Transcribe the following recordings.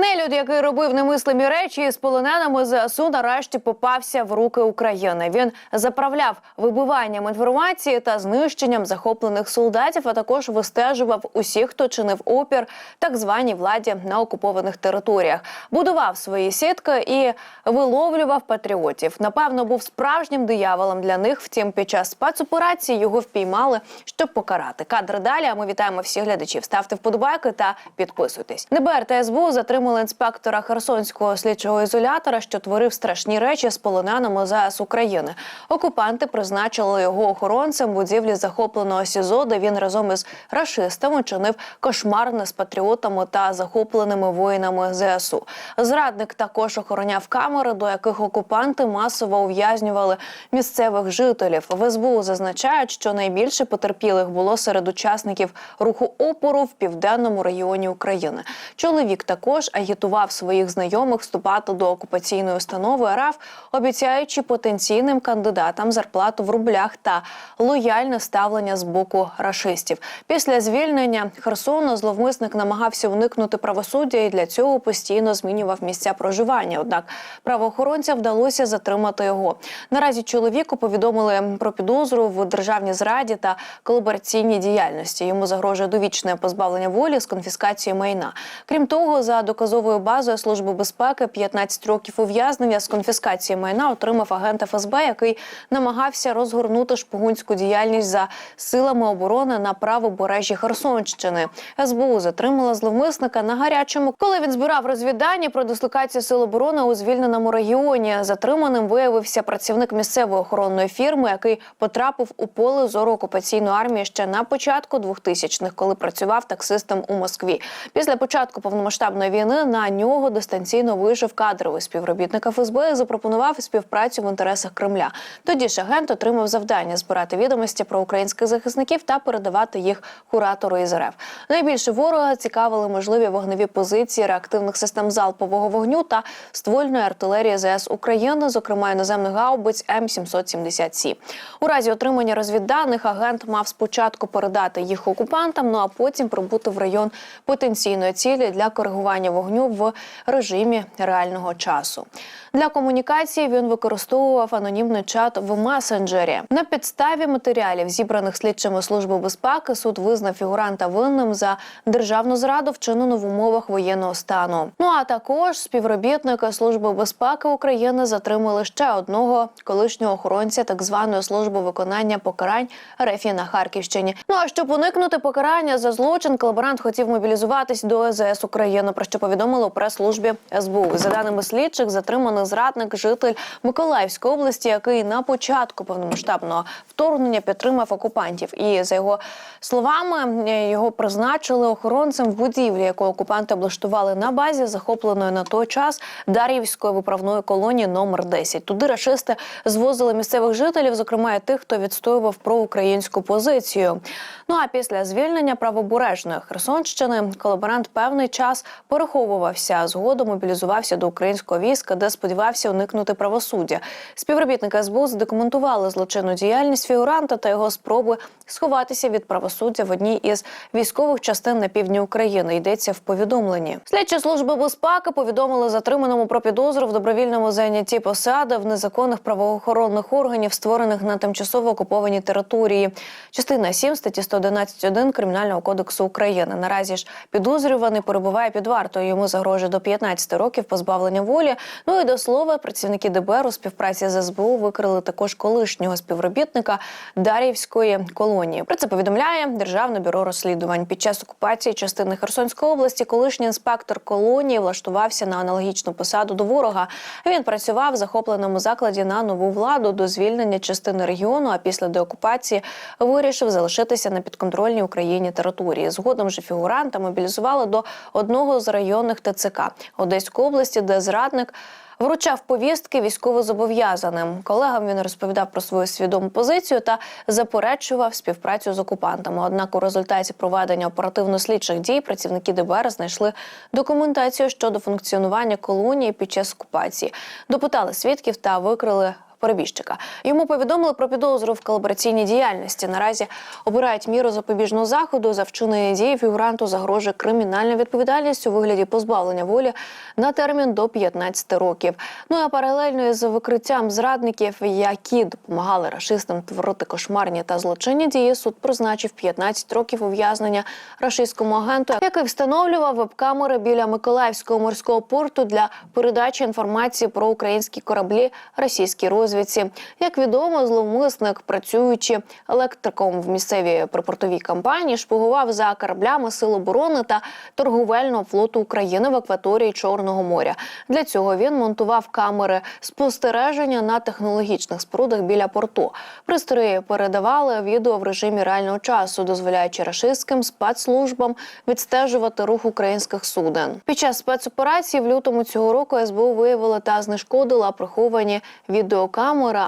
Нелюд, який робив немислимі речі з полоненими ЗСУ, нарешті попався в руки України. Він заправляв вибиванням інформації та знищенням захоплених солдатів, а також вистежував усіх, хто чинив опір так званій владі на окупованих територіях, будував свої сітки і виловлював патріотів. Напевно, був справжнім дияволом для них. Втім, під час спецоперації його впіймали, щоб покарати. Кадри далі. А ми вітаємо всіх глядачів. Ставте вподобайки та підписуйтесь. ДБР та СБУ затримали інспектора Херсонського слідчого ізолятора, що творив страшні речі з полоненими ЗС України. Окупанти призначили його охоронцем будівлі захопленого СІЗО, де він разом із рашистами чинив кошмарне з патріотами та захопленими воїнами ЗСУ. Зрадник також охороняв камери, до яких окупанти масово ув'язнювали місцевих жителів. В СБУ зазначають, що найбільше потерпілих було серед учасників руху опору в південному регіоні України. Чоловік також агітував своїх знайомих вступати до окупаційної установи РФ, обіцяючи потенційним кандидатам зарплату в рублях та лояльне ставлення з боку рашистів. Після звільнення Херсону зловмисник намагався уникнути правосуддя і для цього постійно змінював місця проживання. Однак правоохоронцям вдалося затримати його. Наразі чоловіку повідомили про підозру в державній зраді та колабораційній діяльності. Йому загрожує довічне позбавлення волі з конфіскацією майна. Крім того, за доказовою базою служби безпеки 15 років ув'язнення з конфіскації майна отримав агент ФСБ, який намагався розгорнути шпигунську діяльність за силами оборони на правобережжі Херсонщини. СБУ затримала зловмисника на гарячому, коли він збирав розвіддані про дислокацію сил оборони у звільненому регіоні. Затриманим виявився працівник місцевої охоронної фірми, який потрапив у поле зору окупаційної армії ще на початку 2000-х, коли працював таксистом у Москві. Після початку повномасштабної війни на нього дистанційно вийшов кадровий співробітник ФСБ і запропонував співпрацю в інтересах Кремля. Тоді ж агент отримав завдання збирати відомості про українських захисників та передавати їх куратору із РФ. Найбільше ворога цікавили можливі вогневі позиції реактивних систем залпового вогню та ствольної артилерії ЗС України, зокрема іноземних гаубиць М777. У разі отримання розвідданих агент мав спочатку передати їх окупантам, ну а потім прибути в район потенційної цілі для коригування вогню в режимі реального часу. Для комунікації він використовував анонімний чат в месенджері. На підставі матеріалів, зібраних слідчими служби безпеки, суд визнав фігуранта винним за державну зраду, вчинену в умовах воєнного стану. Ну а також співробітники служби безпеки України затримали ще одного колишнього охоронця так званої служби виконання покарань РФ на Харківщині. Ну а щоб уникнути покарання за злочин, колаборант хотів мобілізуватись до ЕЗС України. Про що повідомили у прес-службі СБУ. За даними слідчих, затриманий зрадник, житель Миколаївської області, який на початку повномасштабного вторгнення підтримав окупантів. І за його словами, його призначили охоронцем в будівлі, яку окупанти облаштували на базі захопленої на той час Дар'ївської виправної колонії номер 10. Туди рашисти звозили місцевих жителів, зокрема і тих, хто відстоював проукраїнську позицію. Ну а після звільнення правобережної Херсонщини колаборант певний час переховувався, згодом мобілізувався до українського війська, де сподівався уникнути правосуддя. Співробітники СБУ задокументували злочинну діяльність фігуранта та його спроби сховатися від правосуддя в одній із військових частин на півдні України. Йдеться в повідомленні. Слідчі служби безпеки повідомили затриманому про підозру в добровільному зайнятті посади в незаконних правоохоронних органів, створених на тимчасово окупованій території. Частина 7 статті 111.1 Кримінального кодексу України. Наразі ж підозрюваний перебуває під вартою. Йому загрожує до 15 років позбавлення волі. Ну і до слова, працівники ДБР у співпраці з СБУ викрили також колишнього співробітника Дар'ївської колонії. Про це повідомляє Державне бюро розслідувань. Під час окупації частини Херсонської області колишній інспектор колонії влаштувався на аналогічну посаду до ворога. Він працював в захопленому закладі на нову владу до звільнення частини регіону. А після деокупації вирішив залишитися на підконтрольній Україні території. Згодом же фігуранта мобілізували до одного з районних ТЦК Одеської області, де зрадник. Вручав повістки військовозобов'язаним. Колегам він розповідав про свою свідому позицію та заперечував співпрацю з окупантами. Однак, у результаті проведення оперативно-слідчих дій працівники ДБР знайшли документацію щодо функціонування колонії під час окупації, допитали свідків та викрили перебіжчика. Йому повідомили про підозру в колабораційній діяльності. Наразі обирають міру запобіжного заходу за вчинені дії фігуранту загрожує кримінальна відповідальність у вигляді позбавлення волі на термін до 15 років. Ну а паралельно із викриттям зрадників, які допомагали рашистам творити кошмарні та злочинні дії, суд призначив 15 років ув'язнення рашистському агенту, який встановлював веб-камери біля Миколаївського морського порту для передачі інформації про українські кораблі російській розвідці. Як відомо, зловмисник, працюючи електриком в місцевій припортовій компанії, шпигував за кораблями Сил оборони та торговельного флоту України в акваторії Чорного моря. Для цього він монтував камери спостереження на технологічних спорудах біля порту. Пристрої передавали відео в режимі реального часу, дозволяючи рашистським спецслужбам відстежувати рух українських суден. Під час спецоперації в лютому цього року СБУ виявила та знешкодила приховані відеокамери,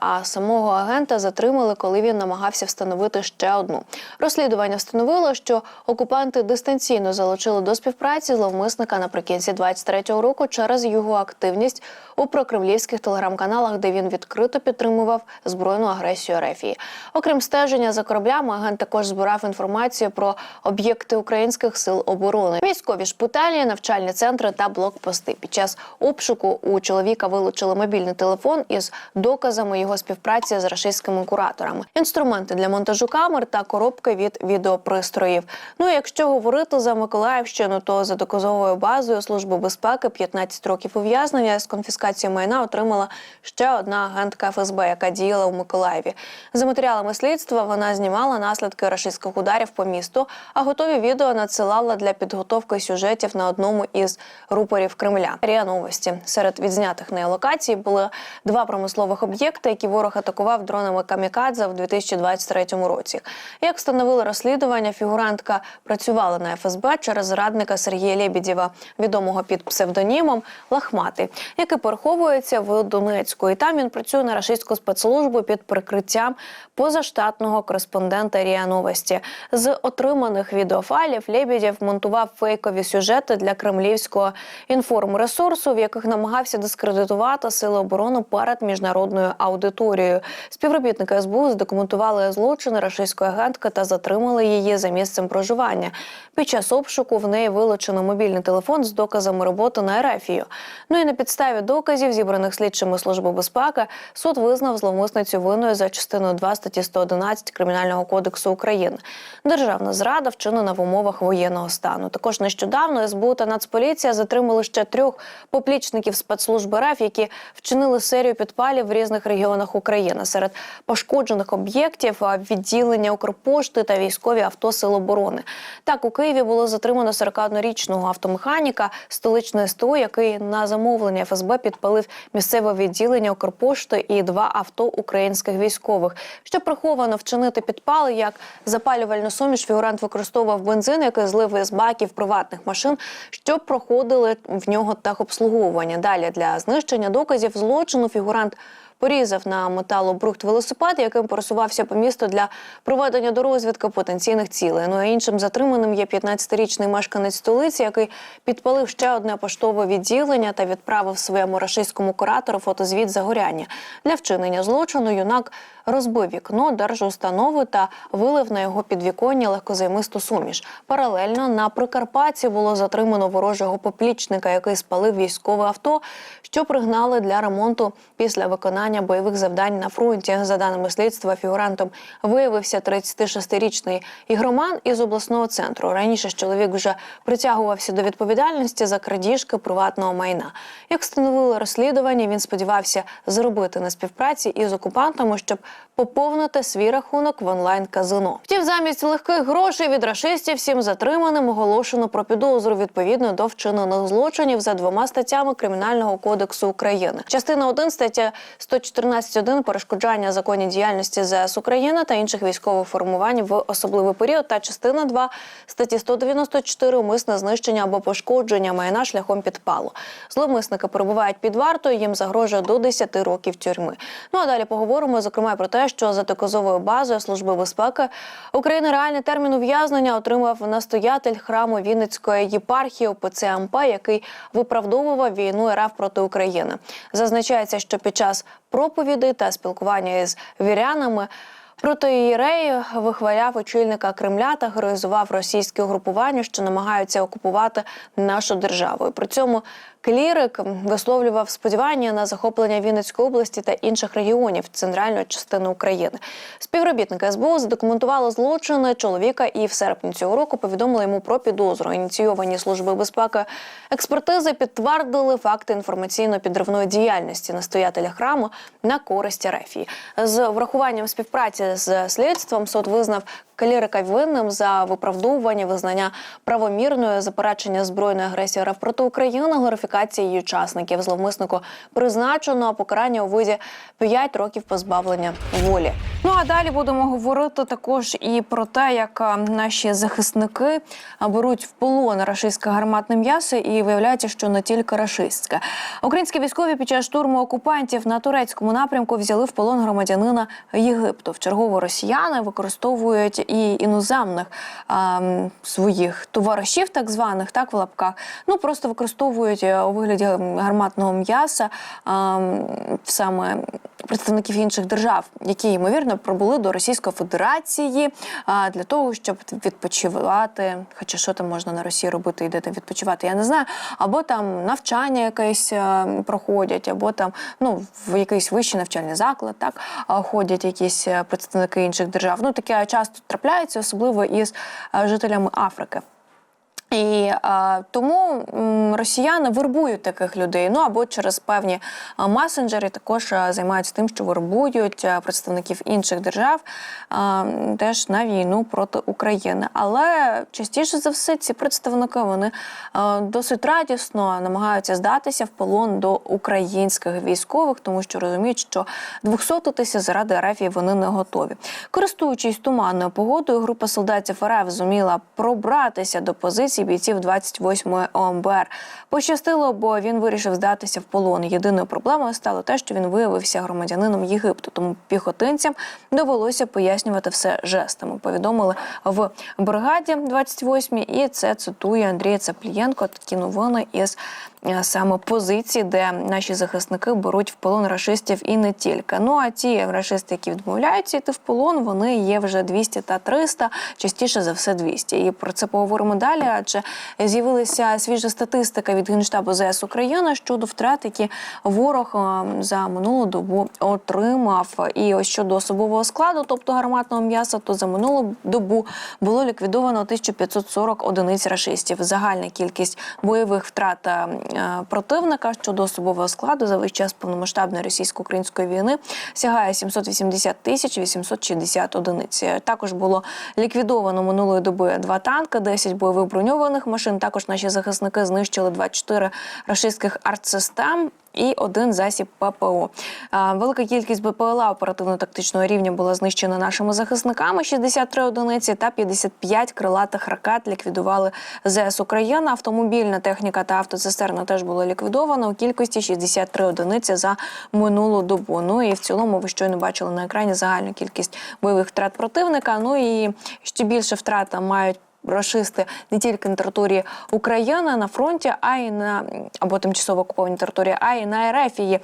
а самого агента затримали, коли він намагався встановити ще одну. Розслідування встановило, що окупанти дистанційно залучили до співпраці зловмисника наприкінці 23-го року через його активність у прокремлівських телеграм-каналах, де він відкрито підтримував збройну агресію Рефії. Окрім стеження за кораблями, агент також збирав інформацію про об'єкти українських сил оборони, військові шпиталі, навчальні центри та блокпости. Під час обшуку у чоловіка вилучили мобільний телефон із доказами його співпраці з рашистськими кураторами, інструменти для монтажу камер та коробки від відеопристроїв. Ну і якщо говорити за Миколаївщину, то за доказовою базою служби безпеки 15 років ув'язнення з конфіскацією майна отримала ще одна агентка ФСБ, яка діяла у Миколаєві. За матеріалами слідства вона знімала наслідки рашистських ударів по місту, а готові відео надсилала для підготовки сюжетів на одному із рупорів Кремля. Рія новості серед відзнятих неї локацій були два промислових які ворог атакував дронами камікадзе в 2023 році. Як встановили розслідування, фігурантка працювала на ФСБ через зрадника Сергія Лєбідєва, відомого під псевдонімом Лахмати, який переховується в Донецьку. І там він працює на рашистську спецслужбу під прикриттям позаштатного кореспондента Рія Новості. З отриманих відеофайлів Лєбідєв монтував фейкові сюжети для кремлівського інформресурсу, в яких намагався дискредитувати сили оборони перед міжнародною аудиторією. Співробітники СБУ задокументували злочини рашистської агентки та затримали її за місцем проживання. Під час обшуку в неї вилучено мобільний телефон з доказами роботи на Ерефію. Ну і на підставі доказів, зібраних слідчими служби безпеки, суд визнав зловмисницю винною за частиною 2 статті 111 кримінального кодексу України. Державна зрада вчинена в умовах воєнного стану. Також нещодавно СБУ та Нацполіція затримали ще трьох поплічників спецслужби РФ, які вчинили серію підпалів в різних регіонах України. Серед пошкоджених об'єктів відділення Укрпошти та військові авто Сил оборони. Так у Києві було затримано 41-річного автомеханіка столичної СТО, який на замовлення ФСБ підпалив місцеве відділення Укрпошти і два авто українських військових. Щоб приховано вчинити підпали, як запалювальну суміш фігурант використовував бензин, який злив із баків приватних машин, щоб проходили в нього техобслуговування. Далі для знищення доказів злочину фігурант. Порізав на металобрухт велосипед, яким пересувався по місту для проведення до розвідки потенційних цілей. Ну а іншим затриманим є 15-річний мешканець столиці, який підпалив ще одне поштове відділення та відправив своєму рашистському куратору фотозвіт загоряння. Для вчинення злочину юнак розбив вікно держустанови та вилив на його підвіконня легкозаймисту суміш. Паралельно на Прикарпатті було затримано ворожого поплічника, який спалив військове авто, що пригнали для ремонту після виконання бойових завдань на фронті. За даними слідства, фігурантом виявився 36-річний ігроман із обласного центру. Раніше чоловік вже притягувався до відповідальності за крадіжки приватного майна. Як встановили розслідування, він сподівався заробити на співпраці із окупантами, щоб поповнити свій рахунок в онлайн-казино. Втім, замість легких грошей від рашистів всім затриманим оголошено про підозру відповідно до вчинених злочинів за двома статтями Кримінального кодексу України. Частина 1 стаття 114.1 перешкоджання законній діяльності ЗС України та інших військових формувань в особливий період. Та частина 2 статті 194 умисне знищення або пошкодження майна шляхом підпалу. Зловмисники перебувають під вартою. Їм загрожує до 10 років тюрми. Ну а далі поговоримо зокрема про те, що за доказовою базою Служби безпеки України реальний термін ув'язнення отримав настоятель храму Вінницької єпархії ОПЦ МП, який виправдовував війну РФ проти України. Зазначається, що під час проповідей та спілкування із вірянами. Протиєрей вихваляв очільника Кремля та героїзував російське угрупування, що намагаються окупувати нашу державу. І При цьому клірик висловлював сподівання на захоплення Вінницької області та інших регіонів центральної частини України. Співробітники СБУ задокументували злочини чоловіка і в серпні цього року повідомили йому про підозру. Ініційовані служби безпеки експертизи підтвердили факти інформаційно-підривної діяльності настоятеля храму на користь Рефії. З врахуванням співпраці з слідством суд визнав Калірика винним за виправдовування визнання правомірної заперечення збройної агресії проти України, глорифікації її учасників. Зловмиснику призначено покарання у виді 5 років позбавлення волі. Ну а далі будемо говорити також і про те, як наші захисники беруть в полон рашистське гарматне м'ясо, і виявляється, що не тільки рашистське. Українські військові під час штурму окупантів на турецькому напрямку взяли в полон громадянина Єгипту. Вчергово росіяни використовують і іноземних а, своїх товаришів, так званих, так в лапках. Ну просто використовують е, у вигляді гарматного м'яса саме представників інших держав, які ймовірно прибули до Російської Федерації для того, щоб відпочивати. Хоча що там можна на Росії робити, і де там відпочивати, я не знаю. Або там навчання якесь е, проходять, або там ну в якийсь вищий навчальний заклад, так ходять якісь е, представники інших держав. Ну таке часто трапляється, особливо із е, жителями Африки. І а, тому росіяни вербують таких людей. Ну або через певні а, месенджери також займаються тим, що вербують представників інших держав а, теж на війну проти України. Але частіше за все ці представники вони а, досить радісно намагаються здатися в полон до українських військових, тому що розуміють, що 200-тися заради арафії вони не готові. Користуючись туманною погодою, група солдатів РФ зуміла пробратися до позиції бійців 28-ї ОМБР. Пощастило, бо він вирішив здатися в полон. Єдиною проблемою стало те, що він виявився громадянином Єгипту. Тому піхотинцям довелося пояснювати все жестами. Повідомили в бригаді 28-й, і це цитує Андрій Цаплієнко. Такі новини із е, саме позиції, де наші захисники беруть в полон рашистів і не тільки. Ну а ті рашисти, які відмовляються йти в полон, вони є вже 200 та 300, частіше за все 200. І про це поговоримо далі. Адже з'явилася свіжа статистика від генштабу ЗС України щодо втрат, які ворог е, за минулу добу отримав. І ось щодо особового складу, тобто гарматного м'яса, то за минулу добу було ліквідовано 1540 одиниць рашистів. Загальна кількість бойових втрат е, противника щодо особового складу за весь час повномасштабної російсько-української війни сягає 780 тисяч 860 одиниць. Також було ліквідовано минулої доби два танки, 10 бойових броньованих машин. Також наші захисники знищили 24 рашистських артсистем. І один засіб ППО. Велика кількість БПЛА оперативно-тактичного рівня була знищена нашими захисниками. 63 одиниці та 55 крилатих ракет ліквідували ЗС Україна. Автомобільна техніка та автоцистерна теж була ліквідована у кількості 63 одиниці за минулу добу. Ну і в цілому ви щойно бачили на екрані загальну кількість бойових втрат противника. Ну і ще більше втрат мають рашисти не тільки на території України на фронті, а й на або тимчасово окупованій території, а й на Ерефії.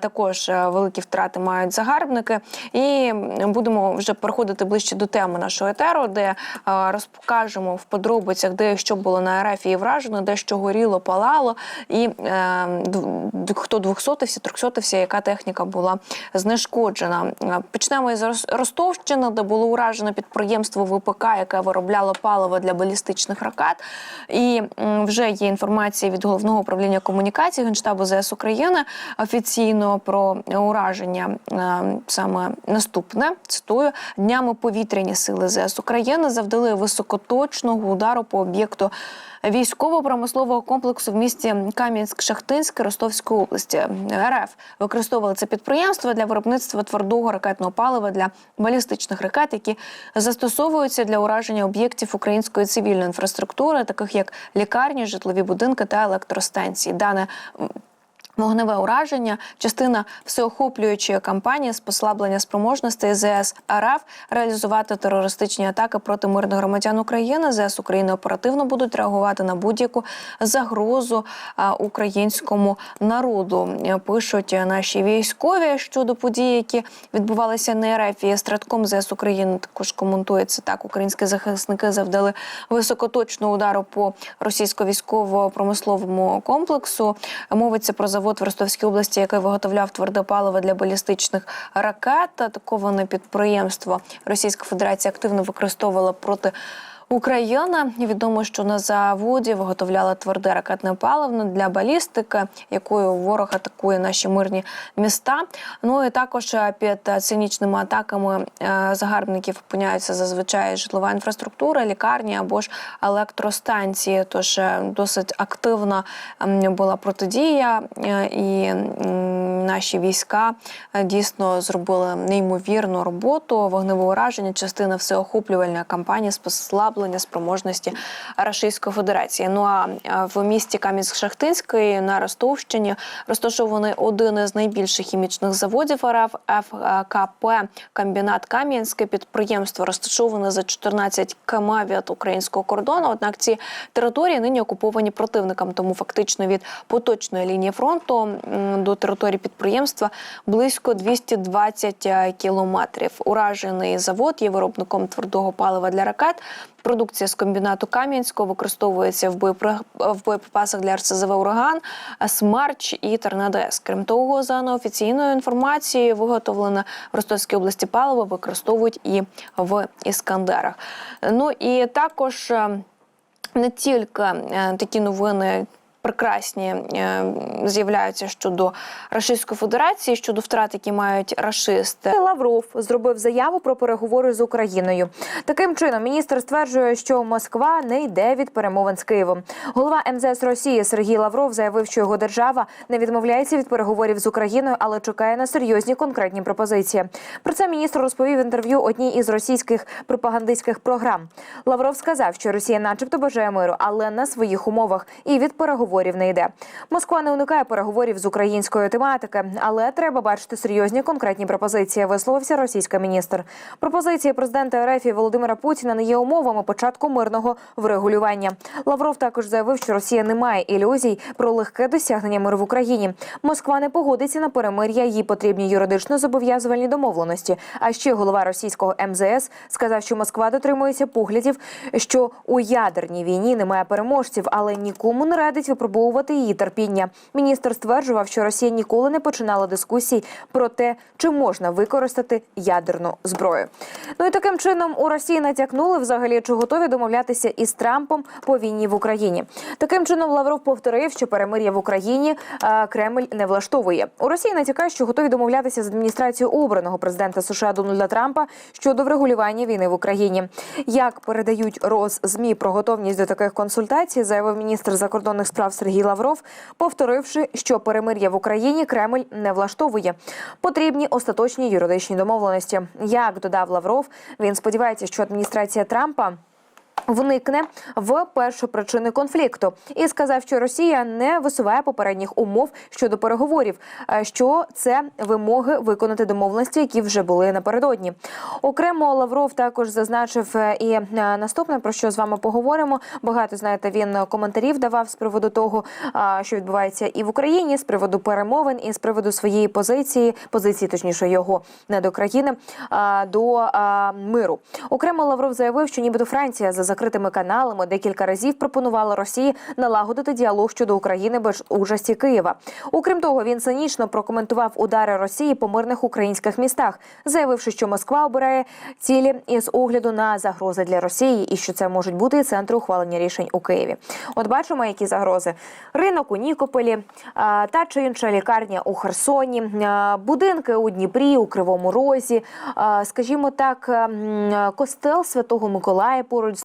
Також е, великі втрати мають загарбники. І будемо вже переходити ближче до теми нашого етеру, де е, розкажемо в подробицях, де що було на Ерефії вражено, де що горіло, палало, і е, хто двохсотився, трьохсотився, яка техніка була знешкоджена. Почнемо із Рос- Ростовщини, де було уражено підприємство ВПК, яке виробляло паливо для балістичних ракет. І вже є інформація від головного управління комунікації Генштабу ЗС України офіційно про ураження е, саме наступне. Цитую днями повітряні сили ЗС України завдали високоточного удару по об'єкту військово-промислового комплексу в місті Кам'янськ-Шахтинськ Ростовської області. РФ використовували це підприємство для виробництва твердого ракетного палива для балістичних ракет, які застосовуються для ураження об'єктів української цивільної інфраструктури, таких як лікарні, житлові будинки та електростанції. Дане Вогневе ураження, частина всеохоплюючої кампанії з послаблення спроможностей ЗС РФ реалізувати терористичні атаки проти мирних громадян України. ЗС України оперативно будуть реагувати на будь-яку загрозу українському народу. Е, Пишуть наші військові щодо подій, які відбувалися на РФ. І Стратком ЗС України також коментується так. Українські захисники завдали високоточного удару по російсько-військово-промисловому комплексу. Мовиться про завод в Ростовській області, який виготовляв тверде паливо для балістичних ракет. Атаковане підприємство Російська Федерація активно використовувала проти. Україна відомо, що на заводі виготовляла тверде ракетне паливо для балістики, якою ворог атакує наші мирні міста. Ну і також е, під цинічними атаками е, загарбників опиняються зазвичай житлова інфраструктура, лікарні або ж електростанції. Тож е, досить активна була протидія, і наші війська дійсно зробили неймовірну роботу. Вогневе ураження, частина всеохоплювальної кампанії з послаблення спроможності Російської Федерації. Ну а в місті Кам'янськ-Шахтинський на Ростовщині розташований один із найбільших хімічних заводів РФ ФКП Комбінат Кам'янське. Підприємство розташоване за 14 км від українського кордону. Однак ці території нині окуповані противником. Тому фактично від поточної лінії фронту до території підприємства близько 220 кілометрів. Уражений завод є виробником твердого палива для ракет. Продукція з комбінату Кам'янського використовується в боєпри- в боєприпасах для РСЗВ Ураган, Смарч і Торнадо-С. Крім того, за неофіційною інформацією, виготовлене в Ростовській області паливо використовують і в Іскандерах. Ну і також е, не тільки е, такі новини. Прекрасні е, з'являються щодо Російської Федерації, щодо втрат, які мають рашисти. Лавров зробив заяву про переговори з Україною. Таким чином, міністр стверджує, що Москва не йде від перемовин з Києвом. Голова МЗС Росії Сергій Лавров заявив, що його держава не відмовляється від переговорів з Україною, але чекає на серйозні конкретні пропозиції. Про це міністр розповів інтерв'ю одній із російських пропагандистських програм. Лавров сказав, що Росія, начебто, бажає миру, але на своїх умовах і від переговорів не йде. Москва не уникає переговорів з української тематики, але треба бачити серйозні конкретні пропозиції. Висловився російський міністр. Пропозиції президента РФ Володимира Путіна не є умовами початку мирного врегулювання. Лавров також заявив, що Росія не має ілюзій про легке досягнення миру в Україні. Москва не погодиться на перемир'я. Їй потрібні юридично зобов'язувальні домовленості. А ще голова російського МЗС сказав, що Москва дотримується поглядів, що у ядерній війні немає переможців, але нікому не радить випробовувати її терпіння. Міністр стверджував, що Росія ніколи не починала дискусій про те, чи можна використати ядерну зброю. Ну і таким чином у Росії натякнули взагалі, чи готові домовлятися із Трампом по війні в Україні. Таким чином Лавров повторив, що перемир'я в Україні е, Кремль не влаштовує. У Росії натякають, що готові домовлятися з адміністрацією обраного президента США Дональда Трампа щодо врегулювання війни в Україні. Як передають роз змі про готовність до таких консультацій, заявив міністр закордонних справ Сергій Лавров, повторивши, що перемир'я в Україні Кремль не влаштовує. Потрібні остаточні юридичні домовленості. Як додав Лавров, він сподівається, що адміністрація Трампа. Вникне в першу причини конфлікту і сказав, що Росія не висуває попередніх умов щодо переговорів, е, що це вимоги виконати домовленості, які вже були напередодні. Окремо Лавров також зазначив е, і е, наступне про що з вами поговоримо. Багато знаєте, він коментарів давав з приводу того, що відбувається і в Україні, з приводу перемовин, і з приводу своєї позиції, позиції точніше його не до країни, до миру. Окремо Лавров заявив, що нібито Франція за закритими каналами декілька разів пропонувала Росії налагодити діалог щодо України без участі Києва. Окрім того, він цинічно прокоментував удари Росії по мирних українських містах, заявивши, що Москва обирає цілі із огляду на загрози для Росії, і що це можуть бути і центри ухвалення рішень у Києві. От бачимо, які загрози: ринок у Нікополі, та чи інша лікарня у Херсоні, будинки у Дніпрі, у Кривому Розі, скажімо так, костел Святого Миколая поруч